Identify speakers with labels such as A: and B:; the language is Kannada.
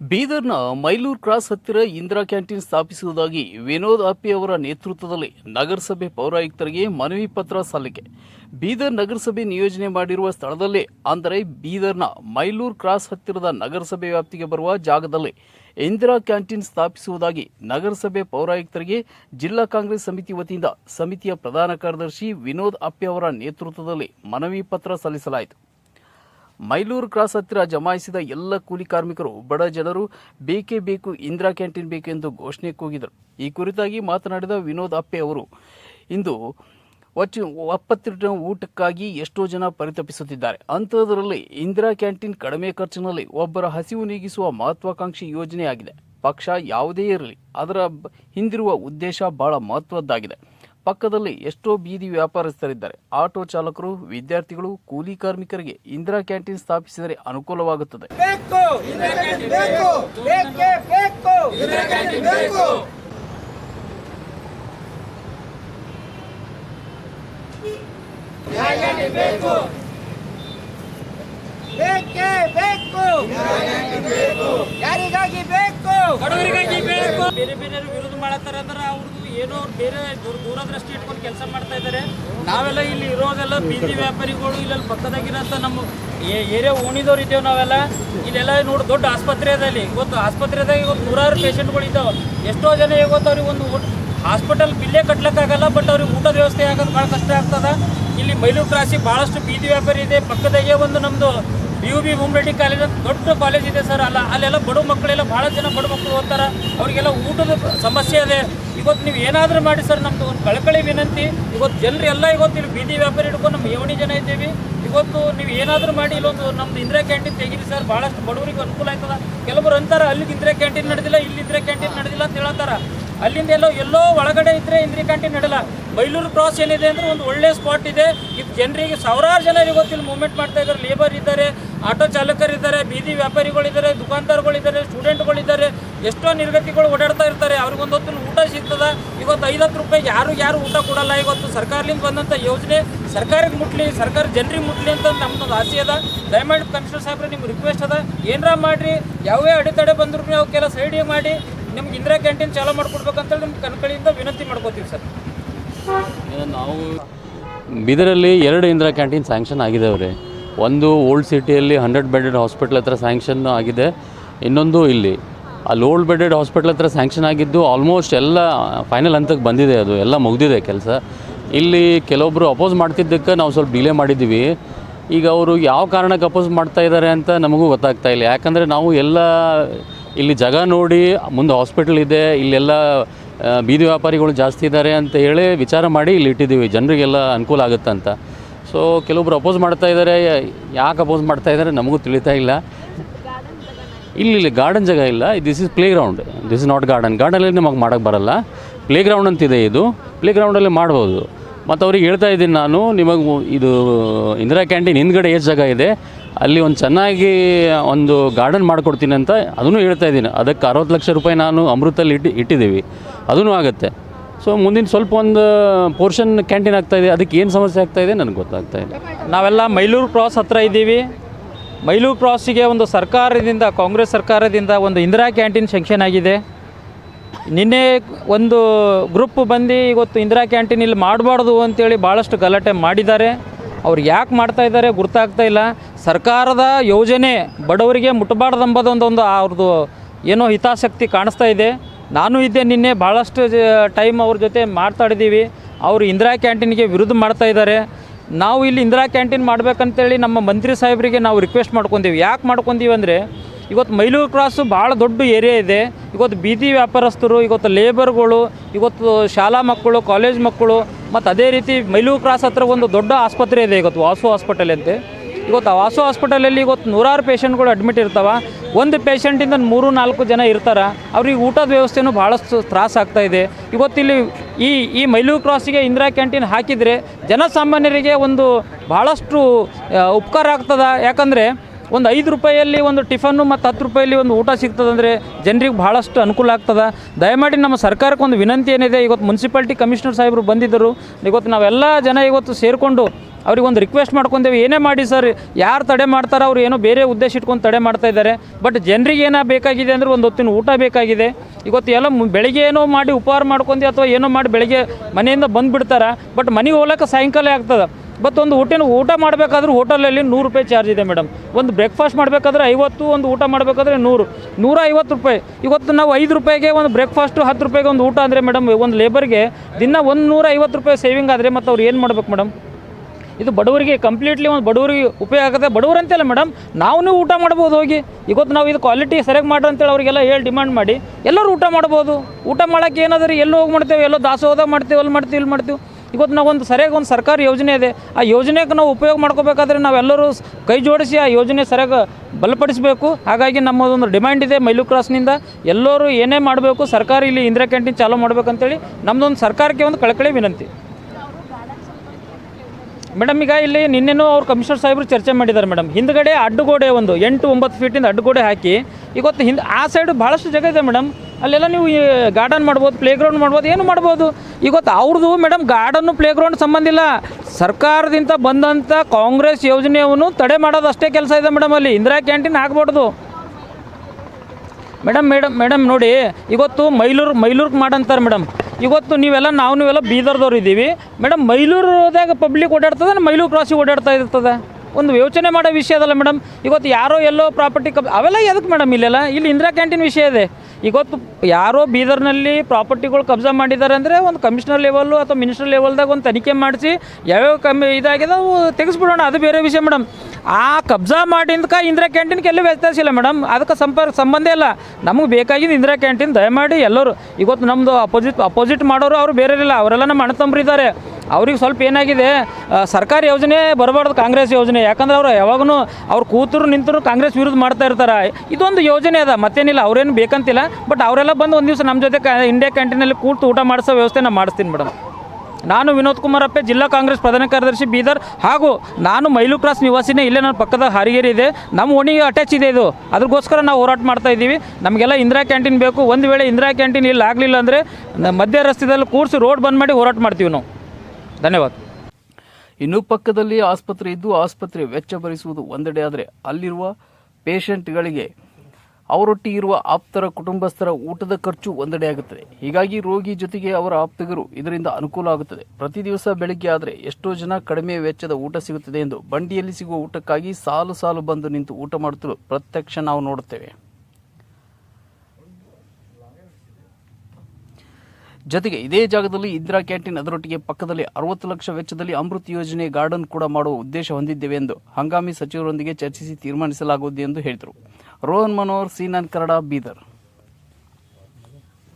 A: ಬೀದರ್ನ ಮೈಲೂರ್ ಕ್ರಾಸ್ ಹತ್ತಿರ ಇಂದಿರಾ ಕ್ಯಾಂಟೀನ್ ಸ್ಥಾಪಿಸುವುದಾಗಿ ವಿನೋದ್ ಅಪ್ಪಿ ಅವರ ನೇತೃತ್ವದಲ್ಲಿ ನಗರಸಭೆ ಪೌರಾಯುಕ್ತರಿಗೆ ಮನವಿ ಪತ್ರ ಸಲ್ಲಿಕೆ. ಬೀದರ್ ನಗರಸಭೆ ನಿಯೋಜನೆ ಮಾಡಿರುವ ಸ್ಥಳದಲ್ಲೇ, ಅಂದರೆ ಬೀದರ್ನ ಮೈಲೂರ್ ಕ್ರಾಸ್ ಹತ್ತಿರದ ನಗರಸಭೆ ವ್ಯಾಪ್ತಿಗೆ ಬರುವ ಜಾಗದಲ್ಲಿ ಇಂದಿರಾ ಕ್ಯಾಂಟೀನ್ ಸ್ಥಾಪಿಸುವುದಾಗಿ ನಗರಸಭೆ ಪೌರಾಯುಕ್ತರಿಗೆ ಜಿಲ್ಲಾ ಕಾಂಗ್ರೆಸ್ ಸಮಿತಿ ವತಿಯಿಂದ ಸಮಿತಿಯ ಪ್ರಧಾನ ಕಾರ್ಯದರ್ಶಿ ವಿನೋದ್ ಅಪ್ಪಿ ಅವರ ನೇತೃತ್ವದಲ್ಲಿ ಮನವಿ ಪತ್ರ ಸಲ್ಲಿಸಲಾಯಿತು. ಮೈಲೂರು ಕ್ರಾಸ್ ಹತ್ತಿರ ಜಮಾಯಿಸಿದ ಎಲ್ಲ ಕೂಲಿ ಕಾರ್ಮಿಕರು, ಬಡ ಜನರು ಬೇಕೇ ಬೇಕು, ಇಂದಿರಾ ಕ್ಯಾಂಟೀನ್ ಬೇಕು ಎಂದು ಘೋಷಣೆ ಕೂಗಿದರು. ಈ ಕುರಿತಾಗಿ ಮಾತನಾಡಿದ ವಿನೋದ್ ಅಪ್ಪೆ ಅವರು, ಇಂದು ಒಪ್ಪತ್ತಿನ ಊಟಕ್ಕಾಗಿ ಎಷ್ಟೋ ಜನ ಪರಿತಪಿಸುತ್ತಿದ್ದಾರೆ. ಅಂಥದ್ರಲ್ಲಿ ಇಂದಿರಾ ಕ್ಯಾಂಟೀನ್ ಕಡಿಮೆ ಖರ್ಚಿನಲ್ಲಿ ಒಬ್ಬರ ಹಸಿವು ನೀಗಿಸುವ ಮಹತ್ವಾಕಾಂಕ್ಷಿ ಯೋಜನೆಯಾಗಿದೆ. ಪಕ್ಷ ಯಾವುದೇ ಇರಲಿ, ಅದರ ಹಿಂದಿರುವ ಉದ್ದೇಶ ಬಹಳ ಮಹತ್ವದ್ದಾಗಿದೆ. ಪಕ್ಕದಲ್ಲಿ ಎಷ್ಟೋ ಬೀದಿ ವ್ಯಾಪಾರಸ್ಥರಿದ್ದಾರೆ. ಆಟೋ ಚಾಲಕರು ವಿದ್ಯಾರ್ಥಿಗಳು ಕೂಲಿ ಕಾರ್ಮಿಕರಿಗೆ ಇಂದಿರಾ ಕ್ಯಾಂಟೀನ್ ಸ್ಥಾಪಿಸಿದರೆ ಅನುಕೂಲವಾಗುತ್ತದೆ.
B: ಬೇಕು! ಬೇಕು! ಬೇಕೇ ಬೇಕು! ಬೇಕು! ಬೇಕೇ! ಬೇಕು ಯಾರಿಗಾಗಿ ಬೇಕು?
C: ಬಡವರಿಗಾಗಿ ಬೇಕು ಬೇರೆ ಬೇರೆ ವಿರೋಧ ಮಾಡತ್ತಾರ ಅಂದ್ರೆ ಅವ್ರದ್ದು ಏನೋ ಅವ್ರು ಬೇರೆ ದೂರ ದೂರದೃಷ್ಟಿ ಇಟ್ಕೊಂಡು ಕೆಲಸ ಮಾಡ್ತಾ ಇದ್ದಾರೆ ನಾವೆಲ್ಲ ಇಲ್ಲಿ ಇರೋದೆಲ್ಲ ಬೀದಿ ವ್ಯಾಪಾರಿಗಳು ಇಲ್ಲೆಲ್ಲ ಪಕ್ಕದಾಗಿರೋಂಥ ನಮ್ಮ ಏರಿಯಾ ಓಣಿದವ್ರು ಇದ್ದೇವೆ ನಾವೆಲ್ಲ. ಇಲ್ಲೆಲ್ಲ ನೋಡಿ ದೊಡ್ಡ ಆಸ್ಪತ್ರೆ ಅದ ಇಲ್ಲಿ ಇವತ್ತು ಆಸ್ಪತ್ರೆದಾಗ ಇವತ್ತು ನೂರಾರು ಪೇಷಂಟ್ಗಳು ಇದ್ದಾವೆ. ಎಷ್ಟೋ ಜನ ಇವತ್ತು ಅವ್ರಿಗೆ ಒಂದು ಹಾಸ್ಪಿಟಲ್ ಬಿಲ್ಲೇ ಕಟ್ಲಕ್ಕಾಗಲ್ಲ, ಬಟ್ ಅವ್ರಿಗೆ ಊಟದ ವ್ಯವಸ್ಥೆ ಆಗೋದು ಭಾಳ ಕಷ್ಟ ಆಗ್ತದ. ಇಲ್ಲಿ ಮೈಲೂರು ಕ್ರಾಸಿಗೆ ಭಾಳಷ್ಟು ಬೀದಿ ವ್ಯಾಪಾರಿ ಇದೆ. ಪಕ್ಕದಾಗೆ ಒಂದು ನಮ್ಮದು ಯು ಬಿ ಮುಮ್ರೆಡ್ಡಿ ಕಾಲೇಜ್ ದೊಡ್ಡ ಕಾಲೇಜ್ ಇದೆ ಸರ್. ಅಲ್ಲ, ಅಲ್ಲೆಲ್ಲ ಬಡ ಮಕ್ಕಳೆಲ್ಲ ಭಾಳ ಜನ ಬಡ ಮಕ್ಕಳು ಓದ್ತಾರೆ. ಅವರಿಗೆಲ್ಲ ಊಟದ ಸಮಸ್ಯೆ ಇದೆ. ಇವತ್ತು ನೀವು ಏನಾದರೂ ಮಾಡಿ ಸರ್ ನಮ್ಮದು ಒಂದು ಕಳಕಳಿ ವಿನಂತಿ. ಇವತ್ತು ಜನರು ಎಲ್ಲ ಇವತ್ತು ಇಲ್ಲಿ ಬೀದಿ ವ್ಯಾಪಾರಿ ಹಿಡ್ಕೊಂಡು ನಮ್ಮ ಏವಣಿ ಜನ ಇದ್ದೀವಿ. ಇವತ್ತು ನೀವು ಏನಾದರೂ ಮಾಡಿ, ಇಲ್ಲೊಂದು ನಮ್ದು ಇಂದಿರಾ ಕ್ಯಾಂಟೀನ್ ತೆಗೀರಿ ಸರ್. ಭಾಳಷ್ಟು ಬಡವರಿಗೆ ಅನುಕೂಲ ಆಯ್ತದ ಕೆಲವರು ಅಂತಾರೆ ಅಲ್ಲಿಗೆ ಇಂದಿರಾ ಕ್ಯಾಂಟೀನ್ ನಡೆದಿಲ್ಲ, ಇಲ್ಲಿ ಇಂದಿರಾ ಕ್ಯಾಂಟೀನ್ ನಡೆದಿಲ್ಲ ಅಂತ ಹೇಳ್ತಾರೆ ಅಲ್ಲಿಂದ ಎಲ್ಲೋ ಎಲ್ಲೋ ಒಳಗಡೆ ಇದ್ದರೆ ಇಂದಿರಾ ಕ್ಯಾಂಟೀನ್ ನಡೆಯಲ್ಲ. ಬೈಲೂರು ಕ್ರಾಸ್ ಏನಿದೆ ಅಂದ್ರೆ ಒಂದು ಒಳ್ಳೆ ಸ್ಪಾಟ್ ಇದೆ. ಇದು ಜನರಿಗೆ ಸಾವಿರಾರು ಜನ ಇವತ್ತು ಇಲ್ಲಿ ಮೂವ್ಮೆಂಟ್ ಮಾಡ್ತಾ ಇದ್ದಾರೆ. ಲೇಬರ್ ಇದ್ದಾರೆ. ಆಟೋ ಚಾಲಕರಿದ್ದಾರೆ, ಬೀದಿ ವ್ಯಾಪಾರಿಗಳಿದ್ದಾರೆ, ದುಕಾನ್ದಾರ್ಗಳಿದ್ದಾರೆ, ಸ್ಟೂಡೆಂಟ್ಗಳಿದ್ದಾರೆ, ಎಷ್ಟೋ ನಿರ್ಗತಿಗಳು ಓಡಾಡ್ತಾ ಇರ್ತಾರೆ, ಅವ್ರಿಗೊಂದು ಹೊತ್ತು ಊಟ ಸಿಗ್ತದೆ, ಇವತ್ತು ಐವತ್ತು ರೂಪಾಯಿ ಯಾರು ಯಾರು ಊಟ ಕೊಡಲ್ಲ, ಇವತ್ತು ಸರ್ಕಾರದಿಂದ ಬಂದಂಥ ಯೋಜನೆ, ಸರ್ಕಾರಕ್ಕೆ ಮುಟ್ಲಿ, ಸರ್ಕಾರ ಜನರಿಗೆ ಮುಟ್ಲಿ ಅಂತ ನಮ್ಮದೊಂದು ಆಸೆ ಅದ. ದಯಮಾಡಿ ಕಮಿಷನರ್ ಸಾಹೇಬ್ರೆ, ನಿಮ್ಗೆ ರಿಕ್ವೆಸ್ಟ್ ಅದ, ಏನಾರ ಮಾಡಿರಿ ಯಾವೇ ಅಡೆತಡೆ ಬಂದ್ರು ಅವಕ್ಕೆಲ್ಲ ಸೈಡಿಗೆ ಮಾಡಿ, ನಿಮ್ಗೆ ಇಂದಿರಾ ಕ್ಯಾಂಟೀನ್ ಚಾಲೂ ಮಾಡಿಕೊಡ್ಬೇಕಂತೇಳಿ ನಿಮ್ಮ ಕನ್ಕಳಿಯಿಂದ ವಿನಂತಿ ಮಾಡ್ಕೋತೀವಿ ಸರ್.
D: ನಾವು ಬಿದರಲ್ಲಿ ಎರಡು ಇಂದಿರಾ ಕ್ಯಾಂಟೀನ್ ಸ್ಯಾಂಕ್ಷನ್ ಆಗಿದ್ದಾವೆ ಒಂದು ಓಲ್ಡ್ ಸಿಟಿಯಲ್ಲಿ ಹಂಡ್ರೆಡ್ ಬೆಡೆಡ್ ಹಾಸ್ಪಿಟ್ಲ್ ಹತ್ರ ಸ್ಯಾಂಕ್ಷನ್ ಆಗಿದೆ. ಇನ್ನೊಂದು ಇಲ್ಲಿ. ಅಲ್ಲಿ ಓಲ್ಡ್ ಬೆಡೆಡ್ ಹಾಸ್ಪಿಟ್ಲ್ ಹತ್ರ ಸ್ಯಾಂಕ್ಷನ್ ಆಗಿದ್ದು ಆಲ್ಮೋಸ್ಟ್ ಎಲ್ಲ ಫೈನಲ್ ಹಂತಕ್ಕೆ ಬಂದಿದೆ ಅದು. ಎಲ್ಲ ಮುಗಿದಿದೆ ಕೆಲಸ. ಇಲ್ಲಿ ಕೆಲವೊಬ್ಬರು ಅಪೋಸ್ ಮಾಡ್ತಿದ್ದಕ್ಕೆ ನಾವು ಸ್ವಲ್ಪ ಡಿಲೇ ಮಾಡಿದ್ದೀವಿ. ಈಗ ಅವರು ಯಾವ ಕಾರಣಕ್ಕೆ ಅಪೋಸ್ ಮಾಡ್ತಾ ಇದ್ದಾರೆ ಅಂತ ನಮಗೂ ಗೊತ್ತಾಗ್ತಾ ಇಲ್ಲ. ಯಾಕಂದರೆ ನಾವು ಎಲ್ಲ ಇಲ್ಲಿ ಜಾಗ ನೋಡಿ, ಮುಂದೆ ಹಾಸ್ಪಿಟಲ್ ಇದೆ, ಇಲ್ಲೆಲ್ಲ ಬೀದಿ ವ್ಯಾಪಾರಿಗಳು ಜಾಸ್ತಿ ಇದ್ದಾರೆ ಅಂತ ಹೇಳಿ ವಿಚಾರ ಮಾಡಿ ಇಲ್ಲಿ ಇಟ್ಟಿದ್ದೀವಿ. ಜನರಿಗೆಲ್ಲ ಅನುಕೂಲ ಆಗುತ್ತೆ ಅಂತ. ಸೊ ಕೆಲವೊಬ್ರು ಅಪೋಸ್ ಮಾಡ್ತಾ ಇದ್ದಾರೆ ಯಾಕೆ ಅಪೋಸ್ ಮಾಡ್ತಾ ಇದ್ದಾರೆ ನಮಗೂ ತಿಳಿತಾ ಇಲ್ಲ. ಇಲ್ಲ, ಇಲ್ಲಿ ಗಾರ್ಡನ್ ಜಾಗ ಇಲ್ಲ. This is playground this is not garden ಗಾರ್ಡನಲ್ಲಿ ನಮಗೆ ಮಾಡೋಕ್ಕೆ ಬರಲ್ಲ. ಪ್ಲೇ ಗ್ರೌಂಡ್ ಅಂತಿದೆ ಇದು. ಪ್ಲೇ ಗ್ರೌಂಡಲ್ಲಿ ಮಾಡ್ಬೋದು. ಮತ್ತು ಅವ್ರಿಗೆ ಹೇಳ್ತಾ ಇದ್ದೀನಿ ನಾನು, ನಿಮಗೆ ಇದು, ಇಂದಿರಾ ಕ್ಯಾಂಟೀನ್ ಹಿಂದ್ಗಡೆ ಎಷ್ಟು ಜಾಗ ಇದೆ. ಅಲ್ಲಿ ಒಂದು ಚೆನ್ನಾಗಿ ಒಂದು ಗಾರ್ಡನ್ ಮಾಡಿಕೊಡ್ತೀನಿ ಅಂತ ಅದನ್ನು ಹೇಳ್ತಾ ಇದ್ದೀನಿ. ಅದಕ್ಕೆ ಅರವತ್ತು ಲಕ್ಷ ರೂಪಾಯಿ ನಾನು ಅಮೃತಲ್ಲಿ ಇಟ್ಟು ಇಟ್ಟಿದ್ದೀವಿ. ಅದೂ ಆಗುತ್ತೆ. ಸೊ ಮುಂದಿನ ಸ್ವಲ್ಪ ಒಂದು ಪೋರ್ಷನ್ ಕ್ಯಾಂಟೀನ್ ಆಗ್ತಾಯಿದೆ ಅದಕ್ಕೆ ಏನು ಸಮಸ್ಯೆ ಆಗ್ತಾಯಿದೆ ನನಗೆ ಗೊತ್ತಾಗ್ತಾ ಇಲ್ಲ.
C: ನಾವೆಲ್ಲ ಮೈಲೂರು ಕ್ರಾಸ್ ಹತ್ರ ಇದ್ದೀವಿ. ಮೈಲೂರು ಕ್ರಾಸಿಗೆ ಒಂದು ಸರ್ಕಾರದಿಂದ, ಕಾಂಗ್ರೆಸ್ ಸರ್ಕಾರದಿಂದ ಒಂದು ಇಂದಿರಾ ಕ್ಯಾಂಟೀನ್ ಶಂಕ್ಷನ್ ಆಗಿದೆ. ನಿನ್ನೆ ಒಂದು ಗ್ರೂಪ್ ಬಂದು ಇವತ್ತು ಇಂದಿರಾ ಕ್ಯಾಂಟೀನ್ ಇಲ್ಲಿ ಮಾಡಬಾರ್ದು ಅಂತೇಳಿ ಭಾಳಷ್ಟು ಗಲಾಟೆ ಮಾಡಿದ್ದಾರೆ. ಅವ್ರು ಯಾಕೆ ಮಾಡ್ತಾ ಇದ್ದಾರೆ ಗೊತ್ತಾಗ್ತಾ ಇಲ್ಲ. ಸರ್ಕಾರದ ಯೋಜನೆ ಬಡವರಿಗೆ ಮುಟ್ಟಬಾರ್ದು ಒಂದು ಅವ್ರದ್ದು ಏನೋ ಹಿತಾಸಕ್ತಿ ಕಾಣಿಸ್ತಾ ಇದೆ. ನಾನು ಇದ್ದೆ ನಿನ್ನೆ ಭಾಳಷ್ಟು ಟೈಮ್ ಅವ್ರ ಜೊತೆ ಮಾತಾಡಿದ್ದೀವಿ. ಅವರು ಇಂದಿರಾ ಕ್ಯಾಂಟೀನ್ಗೆ ವಿರುದ್ಧ ಮಾಡ್ತಾ ಇದ್ದಾರೆ. ನಾವು ಇಲ್ಲಿ ಇಂದಿರಾ ಕ್ಯಾಂಟೀನ್ ಮಾಡ್ಬೇಕಂತೇಳಿ ನಮ್ಮ ಮಂತ್ರಿ ಸಾಹೇಬರಿಗೆ ನಾವು ರಿಕ್ವೆಸ್ಟ್ ಮಾಡ್ಕೊಂತೀವಿ ಯಾಕೆ ಮಾಡ್ಕೊಂತೀವಿ ಅಂದರೆ, ಇವತ್ತು ಮೈಲೂರು ಕ್ರಾಸು ಭಾಳ ದೊಡ್ಡ ಏರಿಯಾ ಇದೆ. ಇವತ್ತು ಬೀದಿ ವ್ಯಾಪಾರಸ್ಥರು, ಇವತ್ತು ಲೇಬರ್ಗಳು ಇವತ್ತು ಶಾಲಾ ಮಕ್ಕಳು ಕಾಲೇಜ್ ಮಕ್ಕಳು, ಮತ್ತು ಅದೇ ರೀತಿ ಮೈಲೂರು ಕ್ರಾಸ್ ಹತ್ರ ಒಂದು ದೊಡ್ಡ ಆಸ್ಪತ್ರೆ ಇದೆ ಇವತ್ತು ವಾಸು ಹಾಸ್ಪಿಟಲ್ ಅಂತೆ. ಇವತ್ತು ವಾಸು ಹಾಸ್ಪಿಟಲಲ್ಲಿ ಇವತ್ತು ನೂರಾರು ಪೇಷಂಟ್ಗಳು ಅಡ್ಮಿಟ್ ಇರ್ತಾವೆ. ಒಂದು ಪೇಷಂಟಿಂದ ಮೂರು, ನಾಲ್ಕು ಜನ ಇರ್ತಾರೆ. ಅವ್ರಿಗೆ ಊಟದ ವ್ಯವಸ್ಥೆನೂ ಭಾಳಷ್ಟು ತ್ರಾಸ ಇದೆ. ಇವತ್ತಿಲ್ಲಿ ಈ ಈ ಮೈಲೂರು ಕ್ರಾಸಿಗೆ ಇಂದಿರಾ ಕ್ಯಾಂಟೀನ್ ಹಾಕಿದರೆ ಜನಸಾಮಾನ್ಯರಿಗೆ ಒಂದು ಭಾಳಷ್ಟು ಉಪಕಾರ ಆಗ್ತದೆ. ಯಾಕಂದರೆ ಒಂದು ಐದು ರೂಪಾಯಿಯಲ್ಲಿ ಒಂದು ಟಿಫನ್ನು ಮತ್ತು ಹತ್ತು ರೂಪಾಯಲ್ಲಿ ಒಂದು ಊಟ ಸಿಗ್ತದಂದರೆ ಜನರಿಗೆ ಭಾಳಷ್ಟು ಅನುಕೂಲ ಆಗ್ತದೆ. ದಯಮಾಡಿ ನಮ್ಮ ಸರ್ಕಾರಕ್ಕೆ ಒಂದು ವಿನಂತಿ ಏನಿದೆ, ಇವತ್ತು ಮುನ್ಸಿಪಾಲ್ಟಿ ಕಮಿಷನರ್ ಸಾಹೇಬರು ಬಂದಿದ್ದರು. ಇವತ್ತು ನಾವೆಲ್ಲ ಜನ ಇವತ್ತು ಸೇರಿಕೊಂಡು ಅವ್ರಿಗೆ ಒಂದು ರಿಕ್ವೆಸ್ಟ್ ಮಾಡ್ಕೊಂಡೇವೆ, ಏನೇ ಮಾಡಿ ಸರ್ ಯಾರು ತಡೆ ಮಾಡ್ತಾರೆ ಅವ್ರು ಏನೋ ಬೇರೆ ಉದ್ದೇಶ ಇಟ್ಕೊಂಡು ತಡೆ ಮಾಡ್ತಾ ಇದ್ದಾರೆ. ಬಟ್ ಜನರಿಗೆ ಏನೋ ಬೇಕಾಗಿದೆ ಅಂದರೆ ಒಂದು ಹೊತ್ತಿನ ಊಟ ಬೇಕಾಗಿದೆ. ಇವತ್ತು ಎಲ್ಲ ಬೆಳಿಗ್ಗೆ ಏನೋ ಮಾಡಿ ಉಪಹಾರ ಮಾಡ್ಕೊಂಡು ಅಥವಾ ಏನೋ ಮಾಡಿ ಬೆಳಿಗ್ಗೆ ಮನೆಯಿಂದ ಬಂದುಬಿಡ್ತಾರೆ. ಬಟ್ ಮನೆಗೆ ಹೋಗ್ಲಿಕ್ಕೆ ಸಾಯಂಕಾಲ ಆಗ್ತದೆ. ಬಟ್ ಒಂದು ಊಟಿನ ಊಟ ಮಾಡಬೇಕಾದ್ರೂ ಹೋಟೆಲಲ್ಲಿ ನೂರು ರೂಪಾಯಿ ಚಾರ್ಜ್ ಇದೆ ಮೇಡಮ್ ಒಂದು ಬ್ರೇಕ್ಫಾಸ್ಟ್ ಮಾಡಬೇಕಾದ್ರೆ ಐವತ್ತು, ಒಂದು ಊಟ ಮಾಡಬೇಕಾದ್ರೆ ನೂರು. ನೂರ ಐವತ್ತು ರೂಪಾಯಿ. ಇವತ್ತು ನಾವು ಐದು ರೂಪಾಯಿಗೆ ಒಂದು ಬ್ರೇಕ್ಫಾಸ್ಟು ಹತ್ತು ರೂಪಾಯಿಗೆ ಒಂದು ಊಟ ಅಂದರೆ ಮೇಡಮ್ ಒಂದು ಲೇಬರ್ಗೆ ದಿನ ಒಂದು ನೂರ ಐವತ್ತು ರೂಪಾಯಿ ಸೇವಿಂಗ್ ಆದರೆ ಮತ್ತು ಅವ್ರು ಏನು ಮಾಡ್ಬೇಕು ಮೇಡಮ್ ಇದು ಬಡವರಿಗೆ ಕಂಪ್ಲೀಟ್ಲಿ ಒಂದು ಬಡವರಿಗೆ ಉಪಯೋಗ ಆಗುತ್ತೆ. ಬಡವರು ಅಂತಲ್ಲ ಮೇಡಮ್ ನಾವು ಊಟ ಮಾಡ್ಬೋದು ಹೋಗಿ. ಇವತ್ತು ನಾವು ಇದು ಕ್ವಾಲಿಟಿ ಸರಿಯಾಗಿ ಮಾಡ್ರಿ ಅಂತೇಳಿ ಅವರಿಗೆಲ್ಲ ಹೇಳಿ ಡಿಮ್ಯಾಂಡ್ ಮಾಡಿ. ಎಲ್ಲರೂ ಊಟ ಮಾಡ್ಬೋದು ಊಟ ಮಾಡೋಕ್ಕೆ ಏನಾದರೂ ಎಲ್ಲೋ ಹೋಗಿ ಮಾಡ್ತೇವೆ, ಎಲ್ಲೋ ದಾಸೋಹ ಮಾಡ್ತೀವಿ, ಅಲ್ಲಿ ಮಾಡ್ತೀವಿ, ಇಲ್ಲಿ ಮಾಡ್ತೀವಿ. ಇವತ್ತು ನಾವು ಒಂದು ಸರಿಯಾಗಿ ಒಂದು ಸರ್ಕಾರಿ ಯೋಜನೆ ಇದೆ. ಆ ಯೋಜನೆಗೆ ನಾವು ಉಪಯೋಗ ಮಾಡ್ಕೋಬೇಕಾದ್ರೆ ನಾವೆಲ್ಲರೂ ಕೈ ಜೋಡಿಸಿ ಆ ಯೋಜನೆ ಸರಿಯಾಗಿ ಬಲಪಡಿಸಬೇಕು. ಹಾಗಾಗಿ ನಮ್ಮದೊಂದು ಡಿಮ್ಯಾಂಡ್ ಇದೆ ಮೈಲು ಕ್ರಾಸ್ನಿಂದ ಎಲ್ಲರೂ ಏನೇ ಮಾಡಬೇಕು, ಸರ್ಕಾರ ಇಲ್ಲಿ ಇಂದಿರಾ ಕ್ಯಾಂಟೀನ್ ಚಾಲೂ ಮಾಡಬೇಕಂತೇಳಿ ನಮ್ಮದೊಂದು ಸರ್ಕಾರಕ್ಕೆ ಒಂದು ಕಳಕಳಿ ವಿನಂತಿ. ಮೇಡಮ್, ಈಗ ಇಲ್ಲಿ ನಿನ್ನೆನೂ ಅವ್ರು ಕಮಿಷನರ್ ಸಾಹೇಬರು ಚರ್ಚೆ ಮಾಡಿದ್ದಾರೆ ಮೇಡಮ್. ಹಿಂದ್ಗಡೆ ಅಡ್ಡಗೋಡೆ ಒಂದು, ಎಂಟು ಒಂಬತ್ತು ಫೀಟಿಂದ ಅಡ್ಡಗೋಡೆ ಹಾಕಿ, ಇವತ್ತು ಹಿಂದೆ, ಆ ಸೈಡ್ ಭಾಳಷ್ಟು ಜಾಗ ಇದೆ ಮೇಡಮ್. ಅಲ್ಲೆಲ್ಲ ನೀವು ಗಾರ್ಡನ್ ಮಾಡ್ಬೋದು ಪ್ಲೇ ಗ್ರೌಂಡ್ ಮಾಡ್ಬೋದು, ಏನು ಮಾಡ್ಬೋದು? ಇವತ್ತು ಅವ್ರದ್ದು ಮೇಡಮ್ ಗಾರ್ಡನ್ನು ಪ್ಲೇ ಗ್ರೌಂಡ್ ಸಂಬಂಧ ಇಲ್ಲ. ಸರ್ಕಾರದಿಂದ ಬಂದಂಥ ಕಾಂಗ್ರೆಸ್ ಯೋಜನೆಯವನು ತಡೆ ಮಾಡೋದು ಅಷ್ಟೇ ಕೆಲಸ ಇದೆ ಮೇಡಮ್ ಅಲ್ಲಿ. ಇಂದಿರಾ ಕ್ಯಾಂಟೀನ್ ಆಗ್ಬಾರ್ದು. ಮೇಡಮ್ ಮೇಡಮ್ ಮೇಡಮ್ ನೋಡಿ, ಇವತ್ತು ಮೈಲೂರು, ಮೈಲೂರ್ಗೆ ಮಾಡಂತಾರೆ ಮೇಡಮ್. ಇವತ್ತು ನೀವೆಲ್ಲ, ನಾವು ನೀವೆಲ್ಲ ಬೀದರ್ದವ್ರು ಇದ್ದೀವಿ. ಮೇಡಮ್ ಮೈಲೂರದಾಗ ಪಬ್ಲಿಕ್ ಓಡಾಡ್ತದೆ ಮೈಲೂರು ಕ್ರಾಸಿಗೆ ಓಡಾಡ್ತಾ ಇರ್ತದೆ? ಒಂದು ಯೋಚನೆ ಮಾಡೋ ವಿಷಯ ಅದಲ್ಲ ಮೇಡಮ್. ಇವತ್ತು ಯಾರೋ ಎಲ್ಲೋ ಪ್ರಾಪರ್ಟಿ ಕಬ್, ಅವೆಲ್ಲ ಎದಕ್ಕೆ ಮೇಡಮ್ ಇಲ್ಲೆಲ್ಲ? ಇಲ್ಲಿ ಇಂದಿರಾ ಕ್ಯಾಂಟೀನ್ ವಿಷಯ ಇದೆ. ಇವತ್ತು ಯಾರೋ ಬೀದರ್ನಲ್ಲಿ ಪ್ರಾಪರ್ಟಿಗಳು ಕಬ್ಜಾ ಮಾಡಿದ್ದಾರೆ ಅಂದರೆ ಒಂದು ಕಮಿಷನರ್ ಲೆವೆಲ್ಲು ಅಥವಾ ಮಿನಿಸ್ಟರ್ ಲೆವೆಲ್ದಾಗ ಒಂದು ತನಿಖೆ ಮಾಡಿಸಿ ಯಾವ್ಯಾವ ಕಮ್ಮಿ ಇದಾಗಿದೆ ಅವು ತೆಗೆಸ್ಬಿಡೋಣ. ಅದು ಬೇರೆ ವಿಷಯ ಮೇಡಮ್. ಆ ಕಬ್ಜಾ ಮಾಡಿಂದ್ಕ ಇಂದಿರಾ ಕ್ಯಾಂಟೀನ್ಗೆ ಎಲ್ಲೂ ವ್ಯತ್ಯಾಸ ಇಲ್ಲ ಮೇಡಮ್. ಅದಕ್ಕೆ ಸಂಪರ್ಕ ಸಂಬಂಧ ಇಲ್ಲ. ನಮಗೆ ಬೇಕಾಗಿದ್ದು ಇಂದಿರಾ ಕ್ಯಾಂಟೀನ್ ದಯಮಾಡಿ ಎಲ್ಲರೂ ಇವತ್ತು ನಮ್ಮದು ಅಪೋಸಿಟ್ ಅಪೋಸಿಟ್ ಮಾಡೋರು ಅವರು ಬೇರೆ ಇಲ್ಲ ಅವರೆಲ್ಲ ನಮ್ಮ ಅಣ್ಣತಂಬ್ರು ಇದ್ದಾರೆ. ಅವ್ರಿಗೆ ಸ್ವಲ್ಪ ಏನಾಗಿದೆ ಸರ್ಕಾರಿ ಯೋಜನೆ ಬರಬಾರ್ದು, ಕಾಂಗ್ರೆಸ್ ಯೋಜನೆ. ಯಾಕಂದ್ರೆ ಅವರು ಯಾವಾಗೂ ಅವ್ರು ಕೂತರು ನಿಂತರು ಕಾಂಗ್ರೆಸ್ ವಿರುದ್ಧ ಮಾಡ್ತಾ ಇರ್ತಾರೆ. ಇದೊಂದು ಯೋಜನೆ ಅದ, ಮತ್ತೇನಿಲ್ಲ. ಅವ್ರೇನು ಬೇಕಂತಿಲ್ಲ. ಬಟ್ ಅವರೆಲ್ಲ ಬಂದು ಒಂದು ದಿವಸ ನಮ್ಮ ಜೊತೆ ಇಂಡಿಯಾ ಕ್ಯಾಂಟೀನಲ್ಲಿ ಕೂತು ಊಟ ಮಾಡಿಸೋ ವ್ಯವಸ್ಥೆ ನಾನು ಮಾಡಿಸ್ತೀನಿ ಮೇಡಮ್. ನಾನು ವಿನೋದ್ ಕುಮಾರ್ ಅಪ್ಪೆ, ಜಿಲ್ಲಾ ಕಾಂಗ್ರೆಸ್ ಪ್ರಧಾನ ಕಾರ್ಯದರ್ಶಿ ಬೀದರ್ ಹಾಗೂ ನಾನು ಮೈಲು ಕ್ರಾಸ್ ನಿವಾಸಿನೇ ಇಲ್ಲೇ ನನ್ನ ಪಕ್ಕದ ಹಾರಿಗೇರಿ ಇದೆ. ನಮ್ಮ ಓಣಿಗೆ ಅಟ್ಯಾಚ್ ಇದೆ ಇದು. ಅದಕ್ಕೋಸ್ಕರ ನಾವು ಹೋರಾಟ ಮಾಡ್ತಾ ಇದ್ದೀವಿ. ನಮಗೆಲ್ಲ ಇಂದಿರಾ ಕ್ಯಾಂಟೀನ್ ಬೇಕು. ಒಂದು ವೇಳೆ ಇಂದಿರಾ ಕ್ಯಾಂಟೀನ್ ಇಲ್ಲಿ ಆಗಲಿಲ್ಲ ಅಂದರೆ ಮಧ್ಯ ರಸ್ತೆದಲ್ಲಿ ಕೂರಿಸಿ ರೋಡ್ ಬಂದ್ ಮಾಡಿ ಹೋರಾಟ ಮಾಡ್ತೀವಿ ನಾವು. ಧನ್ಯವಾದ.
A: ಇನ್ನು ಪಕ್ಕದಲ್ಲಿ ಆಸ್ಪತ್ರೆ ಇದ್ದು ಆಸ್ಪತ್ರೆ ವೆಚ್ಚ ಭರಿಸುವುದು ಒಂದೆಡೆ ಆದರೆ ಅಲ್ಲಿರುವ ಪೇಷಂಟ್ಗಳಿಗೆ ಅವರೊಟ್ಟಿಗೆ ಇರುವ ಆಪ್ತರ ಕುಟುಂಬಸ್ಥರ ಊಟದ ಖರ್ಚು ಒಂದೆಡೆ ಆಗುತ್ತದೆ. ಹೀಗಾಗಿ ರೋಗಿ ಜೊತೆಗೆ ಅವರ ಆಪ್ತಗರು ಇದರಿಂದ ಅನುಕೂಲ ಆಗುತ್ತದೆ. ಪ್ರತಿ ದಿವಸ ಬೆಳಿಗ್ಗೆ ಆದರೆ ಎಷ್ಟೋ ಜನ ಕಡಿಮೆ ವೆಚ್ಚದ ಊಟ ಸಿಗುತ್ತದೆ ಎಂದು ಬಂಡಿಯಲ್ಲಿ ಸಿಗುವ ಊಟಕ್ಕಾಗಿ ಸಾಲು ಸಾಲು ಬಂದು ನಿಂತು ಊಟ ಮಾಡುತ್ತಿರುವ ಪ್ರತ್ಯಕ್ಷ ನಾವು ನೋಡುತ್ತೇವೆ. ಜೊತೆಗೆ ಇದೇ ಜಾಗದಲ್ಲಿ ಇಂದಿರಾ ಕ್ಯಾಂಟೀನ್ ಅದರೊಟ್ಟಿಗೆ ಪಕ್ಕದಲ್ಲಿ ಅರವತ್ತು ಲಕ್ಷ ವೆಚ್ಚದಲ್ಲಿ ಅಮೃತ್ ಯೋಜನೆ ಗಾರ್ಡನ್ ಕೂಡ ಮಾಡುವ ಉದ್ದೇಶ ಹೊಂದಿದ್ದೇವೆ ಎಂದು ಹಂಗಾಮಿ ಸಚಿವರೊಂದಿಗೆ ಚರ್ಚಿಸಿ ತೀರ್ಮಾನಿಸಲಾಗುವುದು ಎಂದು ಹೇಳಿದರು. ರೋಹನ್ ಮನೋಹರ್, ಸೀನಾನ್ ಕನ್ನಡ, ಬೀದರ್.